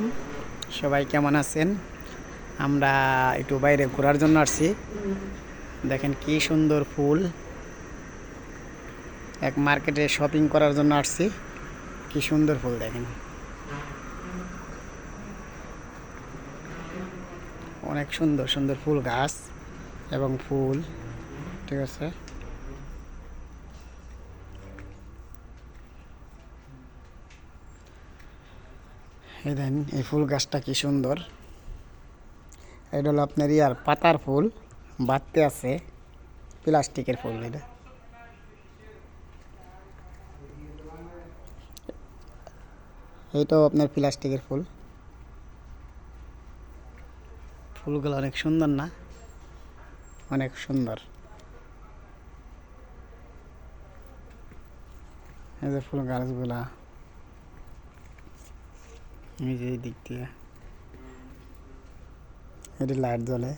আলাইকুম। সবাই কেমন আছেন? আমরা একটু বাইরে ঘোরার জন্য আসছি। দেখেন কি সুন্দর ফুল। এক মার্কেটে শপিং করার জন্য আসছি। কি সুন্দর ফুল দেখেন। অনেক সুন্দর সুন্দর ফুল গাছ এবং ফুল, ঠিক আছে? এই দেন, এই ফুল গাছটা কি সুন্দর। এটা হলো আপনার ইয়ার পাতার ফুল, বাড়তে আছে, প্লাস্টিকের ফুল এটা। এইটাও আপনার প্লাস্টিকের ফুল। ফুলগুলো অনেক সুন্দর না? অনেক সুন্দর। এই যে ফুল গাছগুলা। এই যে এই দিক দিয়ে। এটি লাইট জ্বলে।